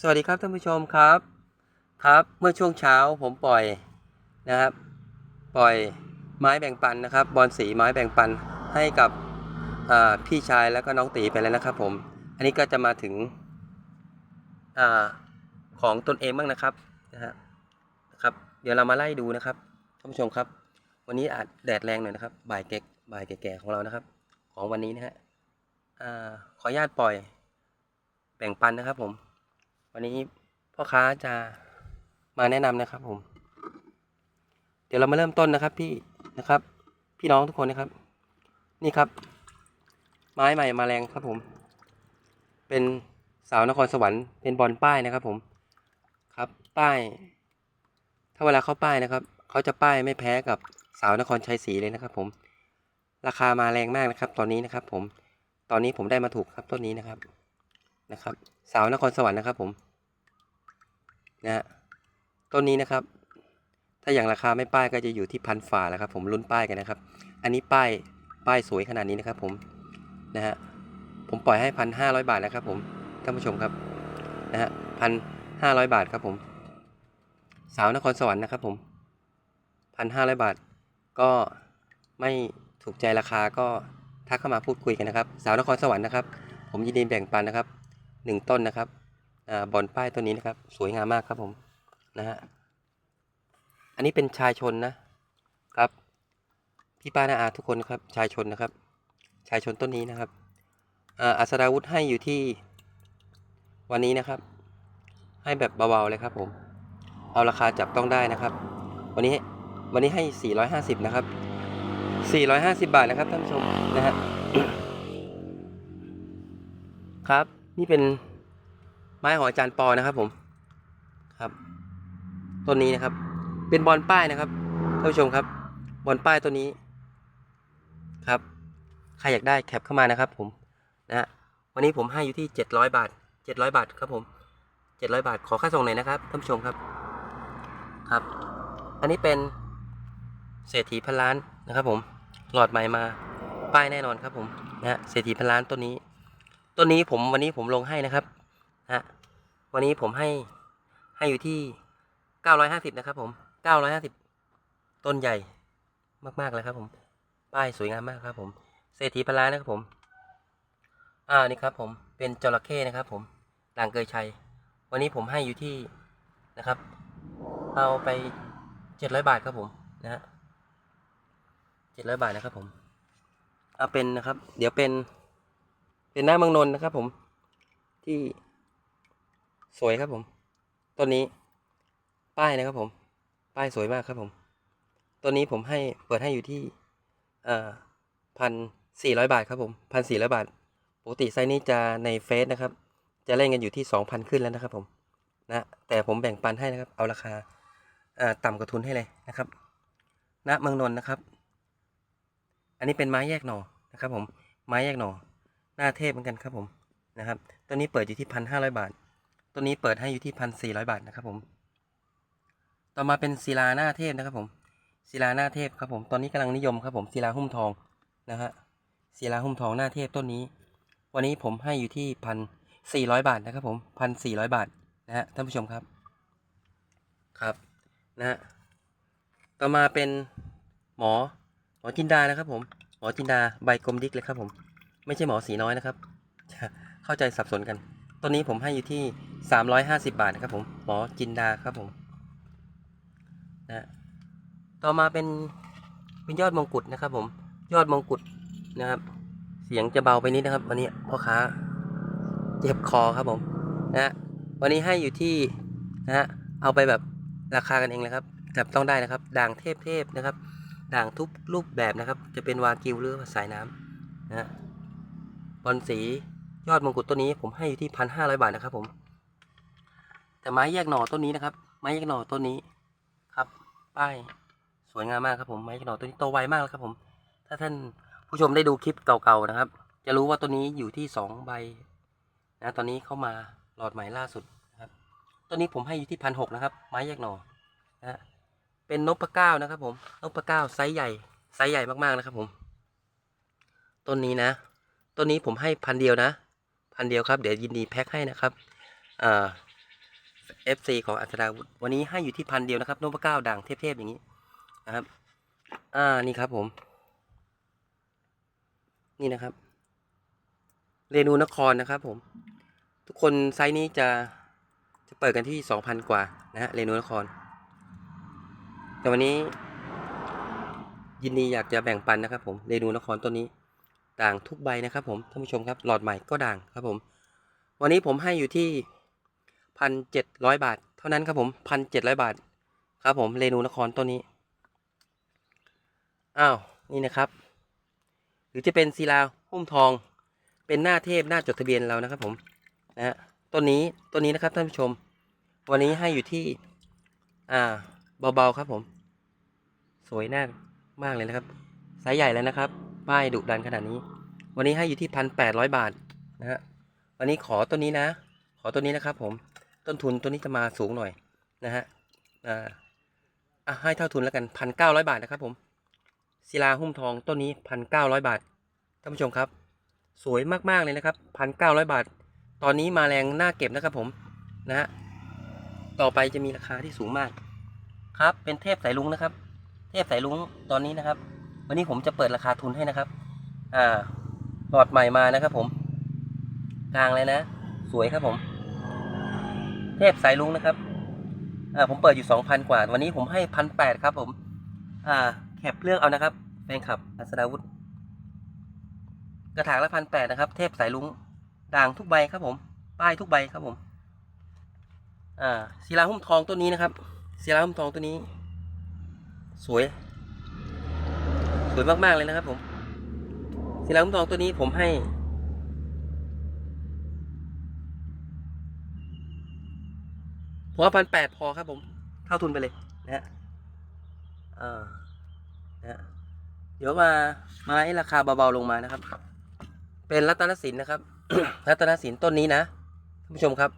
สวัสดีครับท่านผู้ชมครับ ครับเมื่อช่วงเช้าผมปล่อยนะครับ ปล่อยไม้แบ่งปันนะครับ บอลสีไม้แบ่งปันให้กับพี่ชายแล้วก็น้องตีไปแล้วนะครับ ผม อันนี้ก็จะมาถึงอของตนเองบ้างนะครับนะฮะครับ เดี๋ยวเรามาไล่ดูนะครับท่านผู้ชมครับ วันนี้อาจแดดแรงหน่อยนะครับ บ่ายแก่บ่ายแก่ๆของเรานะครับ ของวันนี้นะฮะขออนุญาตปล่อยแบ่งปันนะครับผม วันนี้พ่อค้าจะมาแนะนำนะครับผม เดี๋ยวเรามาเริ่มต้นนะครับพี่นะครับ พี่น้องทุกคนนะครับ นี่ครับ ไม้ใหม่มาแรงครับผม เป็นสาวนครสวรรค์เป็นบอลป้ายนะครับผมครับป้าย ถ้าเวลาเขาป้ายนะครับเขาจะป้ายไม่แพ้กับสาวนครชัยศรีเลยนะครับผม ราคามาแรงมากนะครับ ตอนนี้นะครับ ผมตอนนี้ผมได้มาถูกครับต้นนี้นะครับ นะครับ สาวนครสวรรค์นะครับผมนะฮะต้นนี้นะครับ ถ้าอย่างราคาไม่ป้ายก็จะอยู่ที่พันฝ่าแล้วครับ ผมลุ้นป้ายกันนะครับ อันนี้ป้ายป้ายสวยขนาดนี้นะครับ ผมนะฮะผมปล่อยให้พันห้าร้อยบาทนะครับ ผมท่านผู้ชมครับนะฮะพันห้าร้อยบาทครับผม สาวนครสวรรค์นะครับ ผมพันห้าร้อยบาท ก็ไม่ถูกใจราคาก็ทักเข้ามาพูดคุยกันนะครับ สาวนครสวรรค์นะครับ ผมยินดีแบ่งปันนะครับ หนึ่งต้นนะครับอ่าบอลป้ายต้นนี้นะครับ สวยงามมากครับผมนะฮะอันนี้เป็นชายชนนะครับ พี่ป้านาอาทุกคนครับ ชายชนนะครับ ชายชนต้นนี้นะครับอ่าอัศดาวุธให้อยู่ที่วันนี้นะครับ ให้แบบเบาๆเลยครับผมเอาราคาจับต้องได้นะครับ วันนี้วันนี้ให้ 450 นะครับ 450 บาทนะครับท่านผู้ชมนะฮะครับ นี่เป็นไม้ของอาจารย์ปอนะครับ ผมครับต้นนี้นะครับ เป็นบอลป้ายนะครับท่านผู้ชมครับ บอลป้ายตัวนี้ครับ ใครอยากได้แคปเข้ามานะครับ ผมนะฮะวันนี้ผมให้อยู่ที่เจ็ดร้อยบาทเจ็ดร้อยบาทครับผมเจ็ดร้อยบาทขอค่าส่งหน่อยนะครับท่านผู้ชมครับครับ อันนี้เป็นเศรษฐีพันล้านนะครับ ผมหลอดใหม่มาป้ายแน่นอนครับ ผมนะฮะเศรษฐีพันล้านต้นนี้ ต้นนี้ผมวันนี้ผมลงให้นะครับฮะวันนี้ผมให้ให้อยู่ที่เก้าร้อยห้าสิบนะครับ ผมเก้าร้อยห้าสิบต้นใหญ่มากๆเลยครับ ผม ป้ายสวยงามมากครับ ผมเศรษฐีพลานนะครับผมอ่านี่ครับ ผมเป็นจระเข้นะครับ ผมด่างเกยชัย วันนี้ผมให้อยู่ที่นะครับ เอาไปเจ็ดร้อยบาทครับผมนะฮะเจ็ดร้อยบาทนะครับ ผมเอาเป็นนะครับ เดี๋ยวเป็น เป็นหน้าเมืองนนท์นะครับผมที่สวยครับผมต้นนี้ ป้ายนะครับผม ป้ายสวยมากครับผมต้นนี้ผมให้เปิดให้อยู่ที่พันสี่ร้อยบาทครับผมพันสี่ร้อยบาทปกติไซส์นี้จะในเฟซนะครับ จะเล่นกันอยู่ที่สองพันขึ้นแล้วนะครับผมนะแต่ผมแบ่งปันให้นะครับ เอาราคาต่ำกว่าทุนให้เลยนะครับณเมืองนนท์นะครับ อันนี้เป็นไม้แยกหน่อนะครับผมไม้แยกหน่อ หน้าเทพเหมือนกันครับผมนะครับ ตัวนี้เปิดอยู่ที่พันห้าร้อยบาท ตัวนี้เปิดให้อยู่ที่พันสี่ร้อยบาทนะครับผม ต่อมาเป็นศิลาหน้าเทพนะครับผมศิลาหน้าเทพครับผม ตอนนี้กำลังนิยมครับผมศิลาหุ้มทองนะฮะศิลาหุ้มทองหน้าเทพต้นนี้ วันนี้ผมให้อยู่ที่พันสี่ร้อยบาทนะครับผมพันสี่ร้อยบาทนะฮะท่านผู้ชมครับครับนะฮะต่อมาเป็นหมอหมอจินดานะครับผมหมอจินดาใบกลมดิกเลยครับผม ไม่ใช่หมอสีน้อยนะครับ เข้าใจสับสนกัน ตัวนี้ผมให้อยู่ที่ 350 บาทนะครับผมหมอจินดาครับผมนะต่อมาเป็นเป็นยอดมงกุฎนะครับ ผม ยอดมงกุฎนะครับ เสียงจะเบาไปนิดนะครับ วันนี้พ่อค้าเจ็บคอครับผมนะวันนี้ให้อยู่ที่นะฮะเอาไปแบบราคากันเองเลยครับจับต้องได้นะครับ ด่างเทพๆนะครับ ด่างทุกรูปแบบนะครับ จะเป็นวากิวหรือสายน้ำนะฮะ บอลสียอดมงกุฎต้นนี้ผมให้อยู่ที่พันห้าร้อยบาทนะครับผม แต่ไม้แยกหน่อต้นนี้นะครับ ไม้แยกหน่อต้นนี้ครับ ป้ายสวยงามมากครับผมไม้แยกหน่อต้นนี้โตไวมากแล้วครับผม ถ้าท่านผู้ชมได้ดูคลิปเก่าๆนะครับ จะรู้ว่าต้นนี้อยู่ที่สองใบนะตอนนี้เข้ามาหลอดใหม่ล่าสุดนะครับต้นนี้ผมให้อยู่ที่พันหกนะครับ ไม้แยกหน่อนะเป็นนพเก้านะครับ ผมนพเก้าไซส์ใหญ่ไซส์ใหญ่มากๆนะครับ ผม ต้นนี้นะ ต้นนี้ผมให้พันเดียวนะ พันเดียวครับ เดี๋ยวยินดีแพ็คให้นะครับเอ่า FC ของอัศดาวุธวันนี้ให้อยู่ที่พันเดียวนะครับโนบเก้าด่างเทพๆอย่างนี้นะครับ อ่านี่ครับผม นี่นะครับ เรนูนครนะครับ ผม ทุกคนไซส์นี้จะจะเปิดกันที่สองพันกว่านะฮะเรนูนคร แต่วันนี้ ยินดีอยากจะแบ่งปันนะครับ ผมเรนูนครต้นนี้ ด่างทุกใบนะครับผมท่านผู้ชมครับหลอดใหม่ก็ด่างครับผม วันนี้ผมให้อยู่ที่พันเจ็ดร้อยบาท เท่านั้นครับผมพันเจ็ดร้อยบาท ครับผมเรนูนครต้นนี้อ้าวนี่นะครับ หรือจะเป็นศิลาหุ้มทอง เป็นหน้าเทพหน้าจดทะเบียนเรานะครับผมนะฮะต้นนี้ต้นนี้นะครับท่านผู้ชม วันนี้ให้อยู่ที่อ่าเบาๆครับผม สวยน่ามากเลยนะครับไซส์ใหญ่แล้วนะครับ ป้ายดุดันขนาดนี้ วันนี้ให้อยู่ที่พันแปดร้อยบาทนะฮะวันนี้ขอต้นนี้นะ ขอต้นนี้นะครับ ผมต้นทุนตัวนี้จะมาสูงหน่อยนะฮะอ่าอะให้เท่าทุนแล้วกันพันเก้าร้อยบาทนะครับ ผมศิลาหุ้มทองต้นนี้พันเก้าร้อยบาทท่านผู้ชมครับ สวยมากๆเลยนะครับพันเก้าร้อยบาท ตอนนี้มาแรงน่าเก็บนะครับผมนะฮะต่อไปจะมีราคาที่สูงมาก ครับเป็นเทพสายลุงนะครับ เทพสายลุงตอนนี้นะครับ วันนี้ผมจะเปิดราคาทุนให้นะครับ อ่าหลอดใหม่มานะครับ ผม กลางเลยนะ สวยครับผม เทพสายลุงนะครับ อ่าผมเปิดอยู่สองพันกว่า วันนี้ผมให้พันแปดครับผม อ่า แคปเลือกเอานะครับ แฟนคลับ อัศดาวุธกระถางละพันแปดนะครับ เทพสายลุงด่างทุกใบครับผม ป้ายทุกใบครับผม อ่าศิลาหุ้มทองตัวนี้นะครับศิลาหุ้มทองตัวนี้ สวย สวยมากๆเลยนะครับผมศิลาหุ้มทองตัวนี้ผมให้ผมว่าพันแปดพอครับผม เท่าทุนไปเลยนะฮะอ่านะฮะเดี๋ยวมาไม้ราคาเบาๆลงมานะครับ เป็นรัตนสินนะครับ รัตนสินต้นนี้นะท่านผู้ชมครับ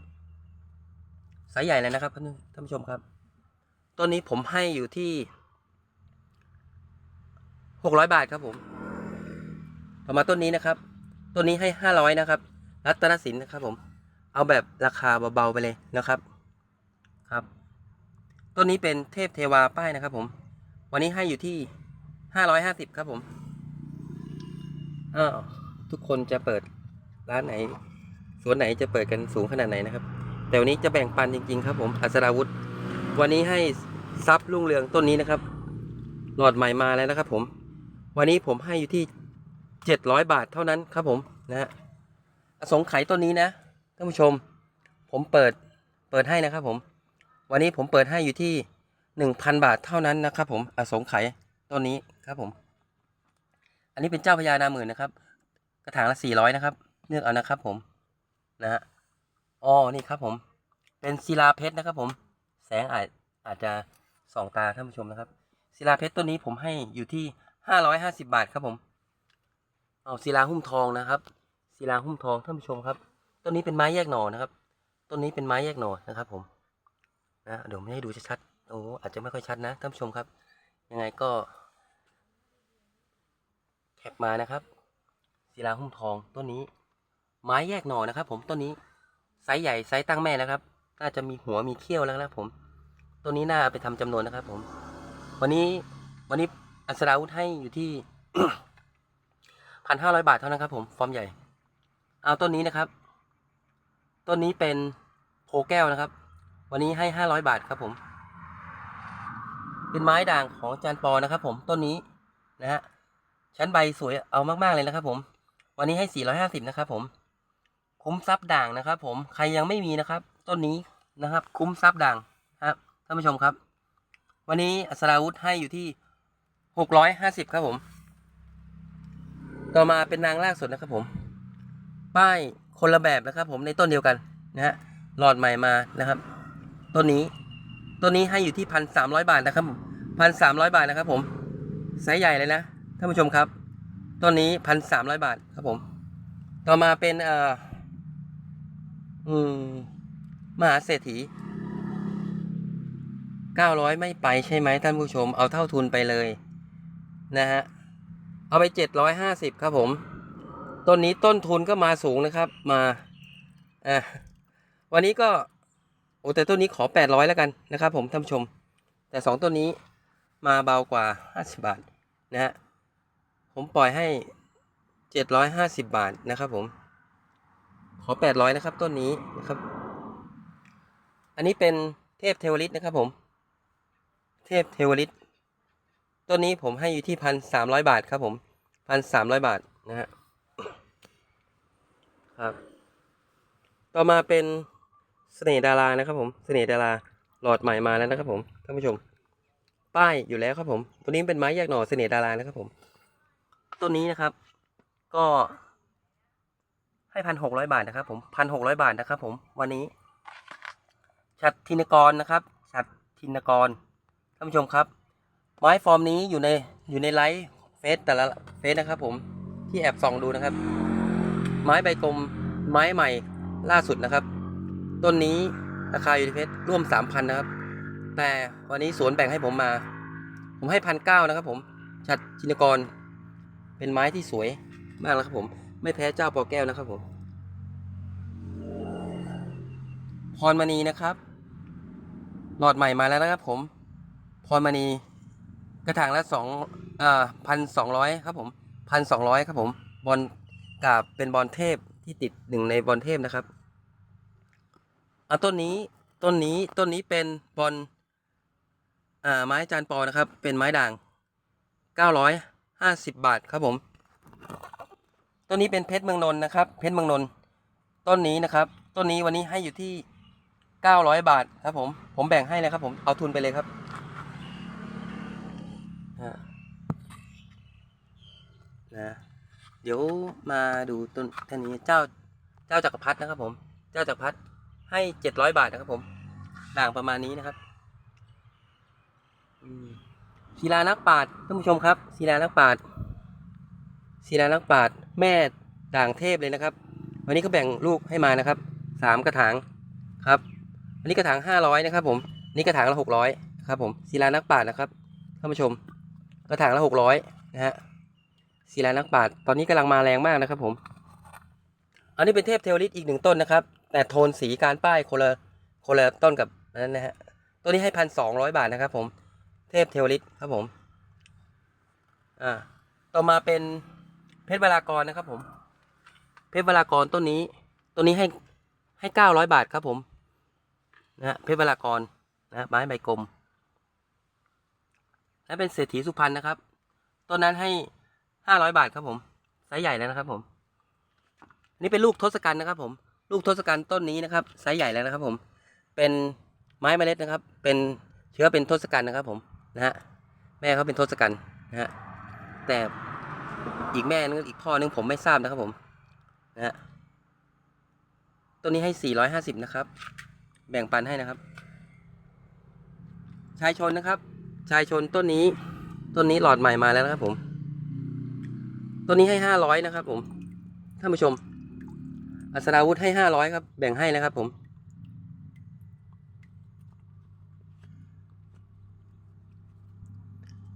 สายใหญ่เลยนะครับท่านผู้ชมครับ ต้นนี้ผมให้อยู่ที่ หกร้อยบาทครับผมต่อมาต้นนี้นะครับ ต้นนี้ให้ห้าร้อยนะครับ รัตนสินนะครับ ผม เอาแบบราคาเบาๆไปเลยนะครับ ครับ ต้นนี้เป็นเทพเทวาป้ายนะครับ ผม วันนี้ให้อยู่ที่ห้าร้อยห้าสิบครับผม อ้าว ทุกคนจะเปิดร้านไหน สวนไหนจะเปิดกันสูงขนาดไหนนะครับ แต่วันนี้จะแบ่งปันจริงๆครับ ผมอัศราวุธ วันนี้ให้ซับรุ่งเรืองต้นนี้นะครับ หลอดใหม่มาแล้วนะครับ ผม วันนี้ผมให้อยู่ที่เจ็ดร้อยบาทเท่านั้นครับผมนะฮะอสงไขยต้นนี้นะท่านผู้ชม ผมเปิดเปิดให้นะครับผม วันนี้ผมเปิดให้อยู่ที่หนึ่งพันบาทเท่านั้นนะครับผมอสงไขยต้นนี้ครับผม อันนี้เป็นเจ้าพญานาหมื่นนะครับ กระถางละสี่ร้อยนะครับเลือกเอานะครับผมนะฮะอ๋อนี่ครับผม เป็นศิลาเพชรนะครับผม แสงอาจอาจจะส่องตาท่านผู้ชมนะครับศิลาเพชรต้นนี้ผมให้อยู่ที่ ห้าร้อยห้าสิบบาทครับผม เอาศิลาหุ้มทองนะครับศิลาหุ้มทองท่านผู้ชมครับ ต้นนี้เป็นไม้แยกหน่อนะครับ ต้นนี้เป็นไม้แยกหน่อนะครับ ผม นะเดี๋ยวไม่ให้ดูชัดๆโอ้อาจจะไม่ค่อยชัดนะท่านผู้ชมครับ ยังไงก็แคปมานะครับศิลาหุ้มทองต้นนี้ ไม้แยกหน่อนะครับ ผมต้นนี้ไซส์ใหญ่ไซส์ตั้งแม่นะครับ น่าจะมีหัวมีเขี้ยวแล้วนะครับผม ตัวนี้น่าเอาไปทำจำนวนนะครับ ผม วันนี้วันนี้ อัศราวุธให้อยู่ที่พันห้าร้อยบาทเท่านั้นครับผม ฟอร์มใหญ่ เอาต้นนี้นะครับ ต้นนี้เป็นโพแก้วนะครับ วันนี้ให้ห้าร้อยบาทครับผม เป็นไม้ด่างของอาจารย์ปอนะครับ ผม ต้นนี้นะฮะ ชั้นใบสวยเอามากๆเลยนะครับ ผม วันนี้ให้สี่ร้อยห้าสิบนะครับ ผม คุ้มทรัพย์ด่างนะครับ ผม ใครยังไม่มีนะครับ ต้นนี้นะครับ คุ้มทรัพย์ด่างครับ ท่านผู้ชมครับ วันนี้อัศราวุธให้อยู่ที่ หกร้อยห้าสิบครับผม ต่อมาเป็นนางล่างสุดนะครับผม ป้ายคนละแบบนะครับผมในต้นเดียวกันนะฮะหลอดใหม่มานะครับ ต้นนี้ต้นนี้ให้อยู่ที่พันสามร้อยบาทนะครับพันสามร้อยบาทนะครับ ผมไซส์ใหญ่เลยนะท่านผู้ชมครับต้นนี้พันสามร้อยบาทครับผม ต่อมาเป็นเอ่ออืมมหาเศรษฐีเก้าร้อยไม่ไปใช่ไหมท่านผู้ชมเอาเท่าทุนไปเลย นะฮะ เอาไปเจ็ดร้อยห้าสิบครับผม ต้นนี้ต้นทุนก็มาสูงนะครับ มา อะ วันนี้ก็ โอ้แต่ต้นนี้ขอแปดร้อยแล้วกันนะครับผมท่านชม แต่สองต้นนี้มาเบากว่าห้าสิบาท นะฮะ ผมปล่อยให้เจ็ดร้อยห้าสิบบาทนะครับผม ขอแปดร้อยนะครับ ต้นนี้นะครับ อันนี้เป็นเทพเทวฤทธิ์นะครับผม เทพเทวฤทธิ์ ต้นนี้ผมให้อยู่ที่พันสามร้อยบาทครับผมพันสามร้อยบาทนะฮะครับ ต่อมาเป็นเสน่ห์ดารานะครับผมเสน่ห์ดาราหลอดใหม่มาแล้วนะครับผมท่านผู้ชม ป้ายอยู่แล้วครับผม ตัวนี้เป็นไม้แยกหน่อเสน่ห์ดารานะครับผม ต้นนี้นะครับ ก็ให้พันหกร้อยบาทนะครับผมพันหกร้อยบาทนะครับ ผม วันนี้ ชัดทินกรนะครับ ชัดทินกรท่านผู้ชมครับ ไม้ฟอร์มนี้อยู่ในอยู่ในไลฟ์เฟซแต่ละเฟซนะครับผมที่แอบส่องดูนะครับ ไม้ใบกลมไม้ใหม่ล่าสุดนะครับ ต้นนี้ราคาอยู่ที่เพชรร่วมสามพันนะครับ แต่วันนี้สวนแบ่งให้ผมมา ผมให้พันเก้านะครับ ผมชัดชินกร เป็นไม้ที่สวยมากแล้วครับผม ไม่แพ้เจ้าปอแก้วนะครับผมพรมณีนะครับ หลอดใหม่มาแล้วนะครับผม พรมณี กระถางละสองอ่าพันสองร้อยครับผมพันสองร้อยครับผมบอลกาบเป็นบอลเทพที่ติดหนึ่งในบอลเทพนะครับเอาต้นนี้ต้นนี้ต้นนี้เป็นบอลอ่าไม้จานปอนะครับ เป็นไม้ด่างเก้าร้อยห้าสิบบาทครับผมต้นนี้เป็นเพชรเมืองนนท์นะครับ เพชรเมืองนนท์ต้นนี้นะครับต้นนี้วันนี้ให้อยู่ที่เก้าร้อยบาทครับผมผมแบ่งให้เลยครับผมเอาทุนไปเลยครับ อ่า นะ เดี๋ยวมาดูต้นท่านนี้เจ้าเจ้าจักรพรรดินะครับผม เจ้าจักรพรรดิให้เจ็ดร้อยบาทนะครับผมด่างประมาณนี้นะครับศิลานักปาชญ์ท่านผู้ชมครับศิลานักปาชญ์ศิลานักปาชญ์แม่ด่างเทพเลยนะครับ วันนี้ก็แบ่งลูกให้มานะครับสามกระถางครับอันนี้กระถางห้าร้อยนะครับ ผมนี่กระถางละหกร้อยครับผมศิลานักปาชญ์นะครับท่านผู้ชม กระถางละหกร้อยนะฮะ ศิลานักปราชญ์ตอนนี้กำลังมาแรงมากนะครับผม อันนี้เป็นเทพเทวฤทธิ์อีกหนึ่งต้นนะครับ แต่โทนสีการป้ายคนละคนละต้นกับนั้นนะฮะตัวนี้ให้พันสองร้อยบาทนะครับผม เทพเทวฤทธิ์ครับผม อ่า ต่อมาเป็นเพชรวลากรนะครับผม เพชรวลากรต้นนี้ ต้นนี้ให้ให้เก้าร้อยบาทครับผม นะฮะเพชรวลากรนะฮะไม้ใบกลม และเป็นเศรษฐีสุพรรณนะครับ ต้นนั้นให้ ห้าร้อยบาทครับผมไซส์ใหญ่แล้วนะครับผมนนี้เป็นลูกทศกัณฐ์นะครับผม ลูกทศกัณฐ์ต้นนี้นะครับไซส์ใหญ่แล้วนะครับ ผม เป็นไม้เมล็ดนะครับ เป็นเชื้อเป็นทศกัณฐ์นะครับ ผมนะฮะแม่เขาเป็นทศกัณฐ์นะฮะแต่อีกแม่นึงอีกพ่อนึงผมไม่ทราบนะครับผมนะฮะต้นนี้ให้สี่ร้อยห้าสิบนะครับ แบ่งปันให้นะครับ ชายชนนะครับ ชายชนต้นนี้ ต้นนี้หลอดใหม่มาแล้วนะครับผม ต้นนี้ให้ห้าร้อยนะครับผมท่านผู้ชม อัศราวุธให้ห้าร้อยครับ แบ่งให้นะครับผม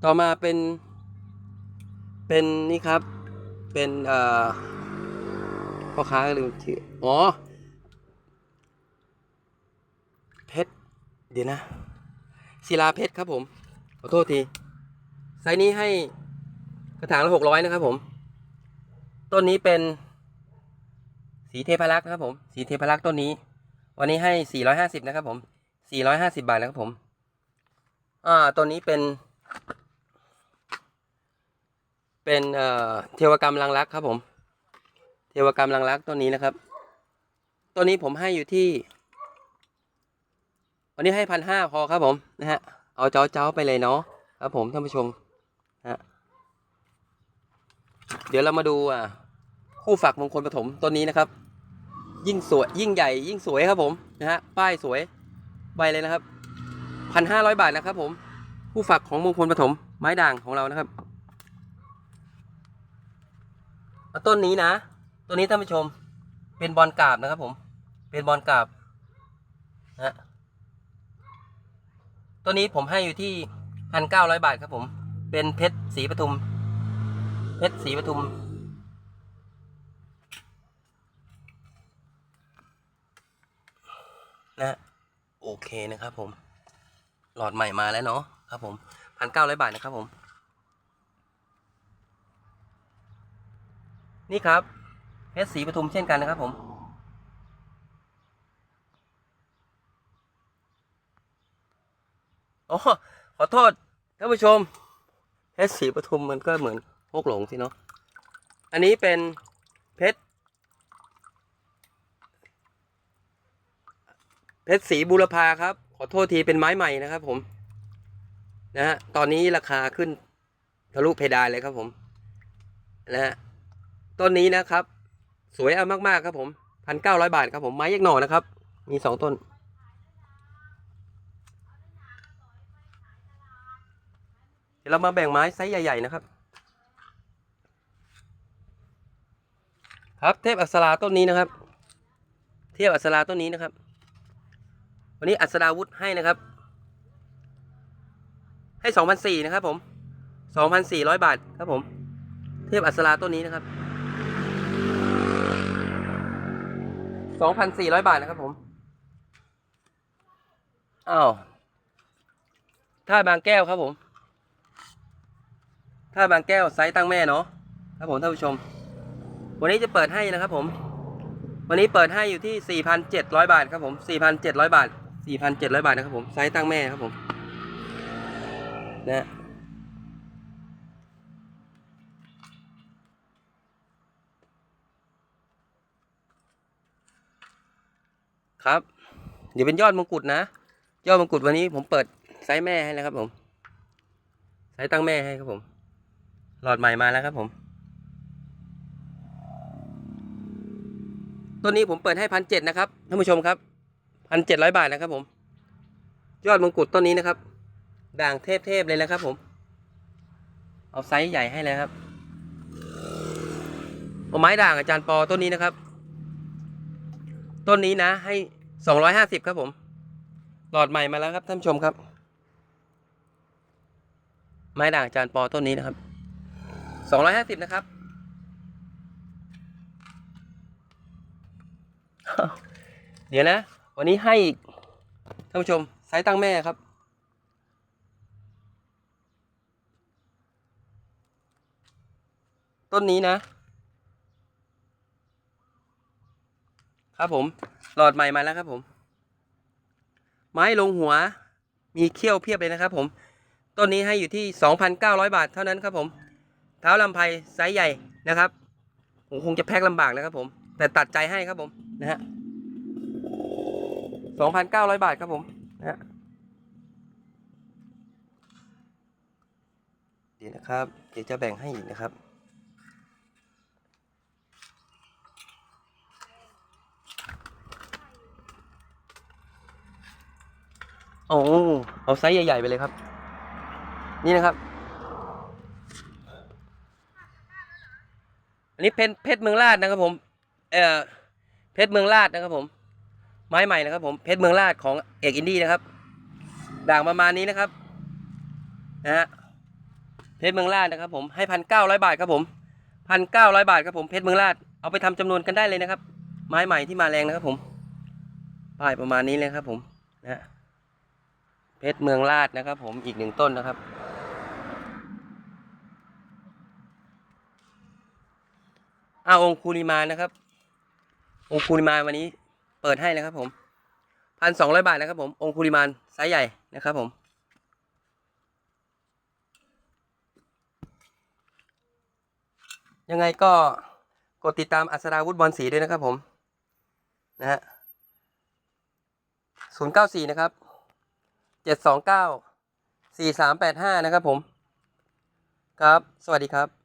ต่อมาเป็น เป็นนี่ครับ เป็นเอ่อพ่อค้าลืมชื่ออ๋อ เพชร เดี๋ยวนะ ศิลาเพชรครับผม ขอโทษที ไซส์นี้ให้กระถางละหกร้อยนะครับผม ต้นนี้เป็น สีเทพรักษ์นะครับผม สีเทพรักษ์ต้นนี้ วันนี้ให้สี่ร้อยห้าสิบนะครับผมสี่ร้อยห้าสิบาทนะครับผม อ่าต้นนี้เป็น เป็นเอ่อเทวกรรมลังรักครับผม เทวกรรมลังรักต้นนี้นะครับต้นนี้ผมให้อยู่ที่ วันนี้ให้พันห้าพอครับผมนะฮะ เอาเจ้าเจ้าไปเลยเนาะครับผมท่านผู้ชมนะฮะ เดี๋ยวเรามาดูอะคู่ฝักมงคลปฐมต้นนี้นะครับ ยิ่งสวยยิ่งใหญ่ยิ่งสวยครับผมนะฮะป้ายสวยใบเลยนะครับพันห้าร้อยบาทนะครับ ผมคู่ฝักของมงคลปฐมไม้ด่างของเรานะครับต้นนี้นะต้นนี้ท่านผู้ชม เป็นบอลกาบนะครับ ผม เป็นบอลกาบนะฮะตัวนี้ผมให้อยู่ที่พันเก้าร้อยบาทครับผม เป็นเพชรสีปทุม เพชรสีปทุม นะ โอเคนะครับผม หลอดใหม่มาแล้วเนาะครับผมพันเก้าร้อยบาทนะครับผม นี่ครับเพชรสีปทุมเช่นกันนะครับผมอ๋อขอโทษท่านผู้ชมเพชรสีปทุมมันก็เหมือน พกหลงสิเนาะ อันนี้เป็นเพชร เพชรสีบุรพาครับ ขอโทษทีเป็นไม้ใหม่นะครับผม นะฮะ ตอนนี้ราคาขึ้นทะลุเพดานเลยครับผม นะฮะ ต้นนี้นะครับ สวยเอามากๆครับผมพันเก้าร้อยบาทครับผม ไม้ยักหน่อนะครับ มีสองต้นเดี๋ยวเรามาแบ่งไม้ไซส์ใหญ่ ๆ นะครับ ครับเทพอัศราต้นนี้นะครับ เทพอัศราต้นนี้นะครับ วันนี้อัศดาวุธให้นะครับ ให้สองพันสี่นะครับผมสองพันสี่ร้อยบาทครับผม เทพอัศราต้นนี้นะครับสองพันสี่ร้อยบาทนะครับผมอ้าวท่าบางแก้วครับผมท่าบางแก้วไซส์ตั้งแม่เนาะครับผมท่านผู้ชม วันนี้จะเปิดให้นะครับผม วันนี้เปิดให้อยู่ที่ 4,700 บาทครับผม 4,700 บาท 4,700 บาทนะครับผม ไซส์ตั้งแม่ครับผม นะครับ เดี๋ยวเป็นยอดมงกุฎนะ ยอดมงกุฎวันนี้ผมเปิดไซส์แม่ให้แล้วครับผม ไซส์ตั้งแม่ให้ครับผม หลอดใหม่มาแล้วครับผม ต้นนี้ผมเปิดให้พันเจ็ดนะครับท่านผู้ชมครับพันเจ็ดร้อยบาทนะครับ ผม ยอดมงกุฎต้นนี้นะครับ ด่างเทพๆเลยนะครับ ผม เอาไซส์ใหญ่ให้เลยครับเอาไม้ด่างอาจารย์ปอต้นนี้นะครับ ต้นนี้นะ ให้สองร้อยห้าสิบครับผม หลอดใหม่มาแล้วครับท่านผู้ชมครับ ไม้ด่างอาจารย์ปอต้นนี้นะครับสองร้อยห้าสิบนะครับ เดี๋ยวนะ วันนี้ให้อีกท่านผู้ชมไซส์ตั้งแม่ครับ ต้นนี้นะ ครับผม หลอดใหม่มาแล้วครับผม ไม้ลงหัว มีเขี้ยวเพียบเลยนะครับผม ต้นนี้ให้อยู่ที่ 2,900 บาทเท่านั้นครับผม เท้าลำไพไซส์ใหญ่นะครับผมคงจะแพ็คลำบากนะครับผม แต่ตัดใจให้ครับผมนะฮะสองพันเก้าร้อยบาทครับผมนะฮะเดี๋ยวนะครับ เดี๋ยวจะแบ่งให้อีกนะครับโอ้เอาไซส์ใหญ่ ๆ ไปเลยครับ นี่นะครับ อันนี้เพชรเพชรเมืองลาดนะครับผม เอ่อเพชรเมืองลาดนะครับผม ไม้ใหม่นะครับผมเพชรเมืองลาดของเอกอินดี้นะครับ ด่างประมาณนี้นะครับนะฮะเพชรเมืองลาดนะครับ ผมให้พันเก้าร้อยบาทครับผมพันเก้าร้อยบาทครับผมเพชรเมืองลาดเอาไปทำจำนวนกันได้เลยนะครับ ไม้ใหม่ที่มาแรงนะครับผมป้ายประมาณนี้เลยครับ ผมนะฮะเพชรเมืองลาดนะครับ ผมอีกหนึ่งต้นนะครับอาองคูริมานะครับ องคูริมาวันนี้เปิดให้นะครับผมพันสองร้อยบาทนะครับผมองคุริมานไซส์ใหญ่นะครับผมยังไงก็กดติดตามอัศราวุธบอลสีด้วยนะครับผมนะฮะศูนย์เก้าสี่นะครับเจ็ดสองเก้าสี่สามแปดห้านะครับผม ครับ สวัสดีครับ